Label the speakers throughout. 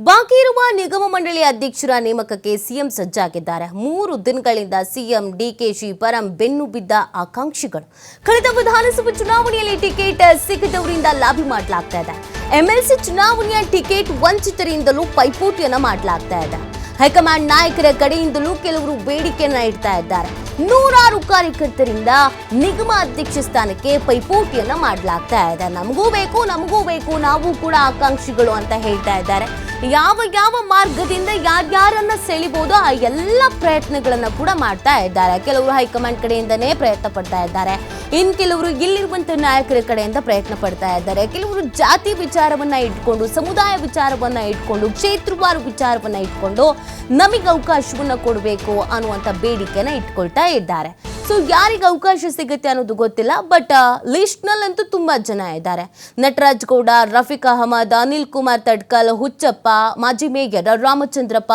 Speaker 1: ಬಾಕಿ ಇರುವ ನಿಗಮ ಮಂಡಳಿ ಅಧ್ಯಕ್ಷರ ನೇಮಕಕ್ಕೆ ಸಿಎಂ ಸಜ್ಜಾಗಿದ್ದಾರೆ. ಮೂರು ದಿನಗಳಿಂದ ಸಿಎಂ ಡಿಕೆಶಿ ಪರಂ ಬೆನ್ನು ಬಿದ್ದ ಆಕಾಂಕ್ಷಿಗಳು. ಕಳೆದ ವಿಧಾನಸಭಾ ಚುನಾವಣೆಯಲ್ಲಿ ಟಿಕೆಟ್ ಸಿಗದವರಿಂದ ಲಾಭಿ ಮಾಡಲಾಗ್ತಾ ಇದೆ. ಎಂಎಲ್ಸಿ ಚುನಾವಣೆಯ ಟಿಕೆಟ್ ವಂಚಿತರಿಂದಲೂ ಪೈಪೋಟಿಯನ್ನು ಮಾಡಲಾಗ್ತಾ ಇದೆ. ಹೈಕಮಾಂಡ್ ನಾಯಕರ ಕಡೆಯಿಂದಲೂ ಕೆಲವರು ಬೇಡಿಕೆಯನ್ನ ಇಡ್ತಾ ಇದ್ದಾರೆ. ನೂರಾರು ಕಾರ್ಯಕರ್ತರಿಂದ ನಿಗಮ ಅಧ್ಯಕ್ಷ ಸ್ಥಾನಕ್ಕೆ ಪೈಪೋಟಿಯನ್ನ ಮಾಡಲಾಗ್ತಾ ಇದೆ. ನಮಗೂ ಬೇಕು ನಮಗೂ ಬೇಕು, ನಾವು ಕೂಡ ಆಕಾಂಕ್ಷಿಗಳು ಅಂತ ಹೇಳ್ತಾ ಇದ್ದಾರೆ. ಯಾವ ಯಾವ ಮಾರ್ಗದಿಂದ ಯಾರ್ಯಾರನ್ನ ಸೆಳಿಬಹುದು ಆ ಎಲ್ಲ ಪ್ರಯತ್ನಗಳನ್ನ ಕೂಡ ಮಾಡ್ತಾ ಇದ್ದಾರೆ. ಕೆಲವರು ಹೈಕಮಾಂಡ್ ಕಡೆಯಿಂದನೇ ಪ್ರಯತ್ನ ಪಡ್ತಾ ಇದ್ದಾರೆ. ಇನ್ ಕೆಲವರು ಇಲ್ಲಿರುವಂತ ನಾಯಕರ ಕಡೆಯಿಂದ ಪ್ರಯತ್ನ ಪಡ್ತಾ ಇದ್ದಾರೆ. ಕೆಲವರು ಜಾತಿ ವಿಚಾರವನ್ನ ಇಟ್ಕೊಂಡು, ಸಮುದಾಯ ವಿಚಾರವನ್ನ ಇಟ್ಕೊಂಡು, ಕ್ಷೇತ್ರವಾರು ವಿಚಾರವನ್ನ ಇಟ್ಕೊಂಡು ನಮಗೆ ಅವಕಾಶವನ್ನ ಕೊಡಬೇಕು ಅನ್ನುವಂಥ ಬೇಡಿಕೆನ ಇಟ್ಕೊಳ್ತಾ ಇದ್ದಾರೆ. ಸೊ ಯಾರಿಗೆ ಅವಕಾಶ ಸಿಗುತ್ತೆ ಅನ್ನೋದು ಗೊತ್ತಿಲ್ಲ ಬಟ್ ಲಿಸ್ಟ್ನಲ್ಲಂತೂ ತುಂಬ ಜನ ಇದ್ದಾರೆ. ನಟರಾಜ್ ಗೌಡ, ರಫೀಕ್ ಅಹಮದ್, ಅನಿಲ್ ಕುಮಾರ್ ತಡ್ಕಲ್, ಹುಚ್ಚಪ್ಪ, ಮಾಜಿ ಮೇಯರ್ ರಾಮಚಂದ್ರಪ್ಪ,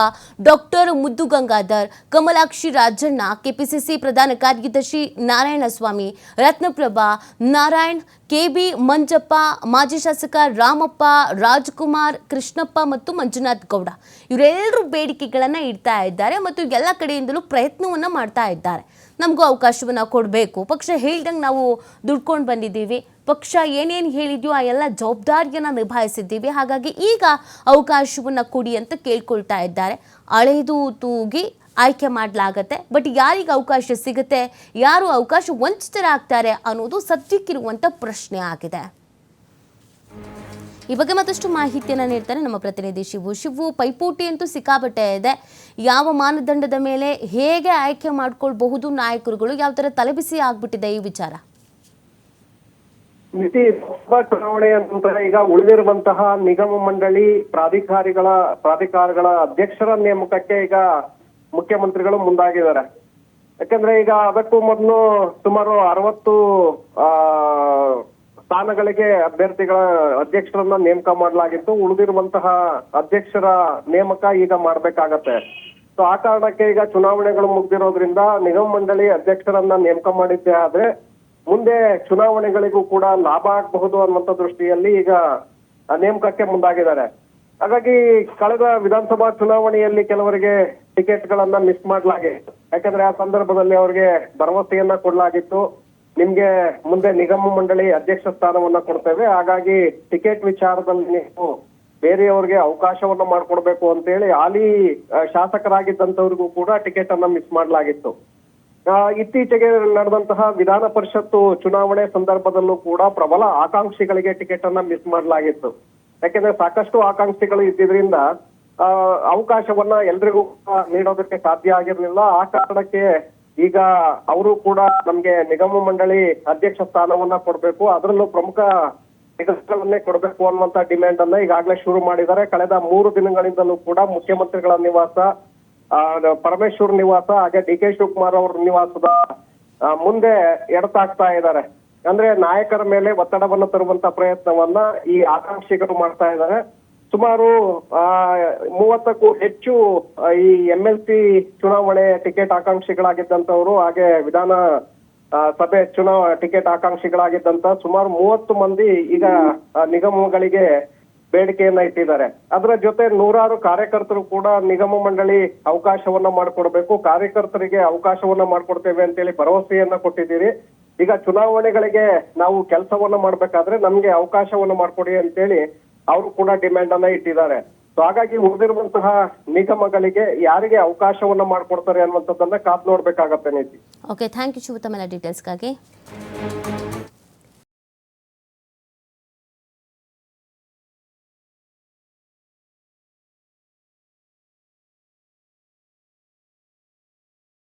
Speaker 1: ಡಾಕ್ಟರ್ ಮುದ್ದು ಗಂಗಾಧರ್, ಕಮಲಾಕ್ಷಿ ರಾಜಣ್ಣ, ಕೆಪಿಸಿಸಿ ಪ್ರಧಾನ ಕಾರ್ಯದರ್ಶಿ ನಾರಾಯಣಸ್ವಾಮಿ, ರತ್ನಪ್ರಭಾ, ನಾರಾಯಣ್, ಕೆಬಿ ಮಂಜಪ್ಪ, ಮಾಜಿ ಶಾಸಕ ರಾಮಪ್ಪ, ರಾಜ್ಕುಮಾರ್, ಕೃಷ್ಣಪ್ಪ ಮತ್ತು ಮಂಜುನಾಥ್ ಗೌಡ. ಇವರೆಲ್ಲರೂ ಬೇಡಿಕೆಗಳನ್ನು ಇಡ್ತಾ ಇದ್ದಾರೆ ಮತ್ತು ಎಲ್ಲ ಕಡೆಯಿಂದಲೂ ಪ್ರಯತ್ನವನ್ನು ಮಾಡ್ತಾ ಇದ್ದಾರೆ. ನಮಗೂ ಅವಕಾಶವನ್ನು ಕೊಡಬೇಕು. ಪಕ್ಷ ಹೇಳ್ದಂಗೆ ನಾವು ದುಡ್ಕೊಂಡು ಬಂದಿದ್ದೀವಿ. ಪಕ್ಷ ಏನೇನು ಹೇಳಿದ್ಯೋ ಆ ಎಲ್ಲ ಜವಾಬ್ದಾರಿಯನ್ನು ನಿಭಾಯಿಸಿದ್ದೀವಿ. ಹಾಗಾಗಿ ಈಗ ಅವಕಾಶವನ್ನು ಕೊಡಿ ಅಂತ ಕೇಳ್ಕೊಳ್ತಾ ಇದ್ದಾರೆ. ಅಳೆದು ತೂಗಿ ಆಯ್ಕೆ ಮಾಡಲಾಗತ್ತೆ. ಬಟ್ ಯಾರಿಗೆ ಅವಕಾಶ ಸಿಗುತ್ತೆ, ಯಾರು ಅವಕಾಶ ವಂಚಿತರಾಗ್ತಾರೆ ಅನ್ನೋದು ಸದ್ಯಕ್ಕಿರುವಂಥ ಪ್ರಶ್ನೆ ಆಗಿದೆ. ಈ ಬಗ್ಗೆ ಮತ್ತಷ್ಟು ಮಾಹಿತಿಯನ್ನು ನೀಡ್ತಾರೆ ನಮ್ಮ ಪ್ರತಿನಿಧಿ ಶಿವು. ಶಿವು, ಪೈಪೋಟಿ ಅಂತೂ ಸಿಕ್ಕಾಪಟ್ಟೆ ಇದೆ. ಯಾವ ಮಾನದಂಡದ ಮೇಲೆ ಹೇಗೆ ಆಯ್ಕೆ ಮಾಡ್ಕೊಳ್ಬಹುದು ನಾಯಕರುಗಳು? ಯಾವ ತರ ತಲೆಬಿಸಿ ಆಗ್ಬಿಟ್ಟಿದೆ ಈ ವಿಚಾರ?
Speaker 2: ಮಿತಿ ಲೋಕಸಭಾ ಚುನಾವಣೆಯ ನಂತರ ಈಗ ಉಳಿದಿರುವಂತಹ ನಿಗಮ ಮಂಡಳಿ ಪ್ರಾಧಿಕಾರಿಗಳ, ಪ್ರಾಧಿಕಾರಗಳ ಅಧ್ಯಕ್ಷರ ನೇಮಕಕ್ಕೆ ಈಗ ಮುಖ್ಯಮಂತ್ರಿಗಳು ಮುಂದಾಗಿದ್ದಾರೆ. ಯಾಕಂದ್ರೆ ಈಗ ಅದಕ್ಕೂ ಮೊದಲು ಸುಮಾರು ಅರವತ್ತು, ಆ ಸ್ಥಾನಗಳಿಗೆ ಅಭ್ಯರ್ಥಿಗಳ ಅಧ್ಯಕ್ಷರನ್ನ ನೇಮಕ ಮಾಡಲಾಗಿತ್ತು. ಉಳಿದಿರುವಂತಹ ಅಧ್ಯಕ್ಷರ ನೇಮಕ ಈಗ ಮಾಡ್ಬೇಕಾಗತ್ತೆ. ಸೊ ಆ ಕಾರಣಕ್ಕೆ ಈಗ ಚುನಾವಣೆಗಳು ಮುಗ್ದಿರೋದ್ರಿಂದ ನಿಗಮ ಮಂಡಳಿ ಅಧ್ಯಕ್ಷರನ್ನ ನೇಮಕ ಮಾಡಿದ್ದೆ ಆದ್ರೆ ಮುಂದೆ ಚುನಾವಣೆಗಳಿಗೂ ಕೂಡ ಲಾಭ ಆಗಬಹುದು ಅನ್ನುವಂತ ದೃಷ್ಟಿಯಲ್ಲಿ ಈಗ ನೇಮಕಕ್ಕೆ ಮುಂದಾಗಿದ್ದಾರೆ. ಹಾಗಾಗಿ ಕಳೆದ ವಿಧಾನಸಭಾ ಚುನಾವಣೆಯಲ್ಲಿ ಕೆಲವರಿಗೆ ಟಿಕೆಟ್ ಗಳನ್ನ ಮಿಸ್ ಮಾಡಲಾಗಿತ್ತು. ಯಾಕಂದ್ರೆ ಆ ಸಂದರ್ಭದಲ್ಲಿ ಅವರಿಗೆ ಭರವಸೆಯನ್ನ ಕೊಡಲಾಗಿತ್ತು. ನಿಮ್ಗೆ ಮುಂದೆ ನಿಗಮ ಮಂಡಳಿ ಅಧ್ಯಕ್ಷ ಸ್ಥಾನವನ್ನ ಕೊಡ್ತೇವೆ. ಹಾಗಾಗಿ ಟಿಕೆಟ್ ವಿಚಾರದಲ್ಲಿ ನೀವು ಬೇರೆಯವ್ರಿಗೆ ಅವಕಾಶವನ್ನ ಮಾಡ್ಕೊಡ್ಬೇಕು ಅಂತೇಳಿ ಹಾಲಿ ಆ, ಶಾಸಕರಾಗಿದ್ದಂತವ್ರಿಗೂ ಕೂಡ ಟಿಕೆಟ್ ಅನ್ನ ಮಿಸ್ ಮಾಡಲಾಗಿತ್ತು. ಇತ್ತೀಚೆಗೆ ನಡೆದಂತಹ ವಿಧಾನ ಪರಿಷತ್ತು ಚುನಾವಣೆ ಸಂದರ್ಭದಲ್ಲೂ ಕೂಡ ಪ್ರಬಲ ಆಕಾಂಕ್ಷಿಗಳಿಗೆ ಟಿಕೆಟ್ ಅನ್ನ ಮಿಸ್ ಮಾಡಲಾಗಿತ್ತು. ಯಾಕೆಂದ್ರೆ ಸಾಕಷ್ಟು ಆಕಾಂಕ್ಷಿಗಳು ಇದ್ದಿದ್ರಿಂದ ಅವಕಾಶವನ್ನ ಎಲ್ರಿಗೂ ನೀಡೋದಕ್ಕೆ ಸಾಧ್ಯ ಆಗಿರ್ಲಿಲ್ಲ. ಆ ಕಾರಣಕ್ಕೆ ಈಗ ಅವರು ಕೂಡ ನಮ್ಗೆ ನಿಗಮ ಮಂಡಳಿ ಅಧ್ಯಕ್ಷ ಸ್ಥಾನವನ್ನ ಕೊಡ್ಬೇಕು. ಅದರಲ್ಲೂ ಪ್ರಮುಖ ನಿಗಮಗಳನ್ನೇ ಕೊಡಬೇಕು ಅನ್ನುವಂತ ಡಿಮ್ಯಾಂಡ್ ಅನ್ನ ಈಗಾಗಲೇ ಶುರು ಮಾಡಿದ್ದಾರೆ. ಕಳೆದ ಮೂರು ದಿನಗಳಿಂದಲೂ ಕೂಡ ಮುಖ್ಯಮಂತ್ರಿಗಳ ನಿವಾಸ ಪರಮೇಶ್ವರ್ ನಿವಾಸ, ಹಾಗೆ ಡಿ ಕೆ ಶಿವಕುಮಾರ್ ಅವರ ನಿವಾಸದ ಮುಂದೆ ಎಡತಾಕ್ತಾ ಇದ್ದಾರೆ. ಅಂದ್ರೆ ನಾಯಕರ ಮೇಲೆ ಒತ್ತಡವನ್ನು ತರುವಂತ ಪ್ರಯತ್ನವನ್ನ ಈ ಆಕಾಂಕ್ಷಿಗಳು ಮಾಡ್ತಾ ಇದ್ದಾರೆ. ಸುಮಾರು ಮೂವತ್ತಕ್ಕೂ ಹೆಚ್ಚು ಈ ಎಂ ಎಲ್ ಸಿ ಚುನಾವಣೆ ಟಿಕೆಟ್ ಆಕಾಂಕ್ಷಿಗಳಾಗಿದ್ದಂತವರು ಹಾಗೆ ವಿಧಾನ ಸಭೆ ಚುನಾವ ಟಿಕೆಟ್ ಆಕಾಂಕ್ಷಿಗಳಾಗಿದ್ದಂತ ಸುಮಾರು ಮೂವತ್ತು ಮಂದಿ ಈಗ ನಿಗಮಗಳಿಗೆ ಬೇಡಿಕೆಯನ್ನ ಇಟ್ಟಿದ್ದಾರೆ. ಅದರ ಜೊತೆ ನೂರಾರು ಕಾರ್ಯಕರ್ತರು ಕೂಡ ನಿಗಮ ಮಂಡಳಿ ಅವಕಾಶವನ್ನ ಮಾಡಿಕೊಡ್ಬೇಕು, ಕಾರ್ಯಕರ್ತರಿಗೆ ಅವಕಾಶವನ್ನ ಮಾಡಿಕೊಡ್ತೇವೆ ಅಂತೇಳಿ ಭರವಸೆಯನ್ನ ಕೊಟ್ಟಿದ್ದೀರಿ. ಈಗ ಚುನಾವಣೆಗಳಿಗೆ ನಾವು ಕೆಲಸವನ್ನ ಮಾಡ್ಬೇಕಾದ್ರೆ ನಮ್ಗೆ ಅವಕಾಶವನ್ನ ಮಾಡ್ಕೊಡಿ ಅಂತೇಳಿ ಅವರು ಕೂಡ ಡಿಮ್ಯಾಂಡ್ ಅನ್ನ ಇಟ್ಟಿದ್ದಾರೆ. ಸೊ ಹಾಗಾಗಿ ಉಳಿದಿರುವಂತಹ ನಿಗಮಗಳಿಗೆ ಯಾರಿಗೆ ಅವಕಾಶವನ್ನ ಮಾಡ್ಕೊಡ್ತಾರೆ ಅನ್ನುವಂಥದ್ದನ್ನ ಕಾದ್ ನೋಡ್ಬೇಕಾಗತ್ತೆ ನೀತಿ
Speaker 1: ಓಕೆ ಥ್ಯಾಂಕ್ ಯು ತಮ್ಮೆಲ್ಲ ಡೀಟೇಲ್ಸ್ಗಾಗಿ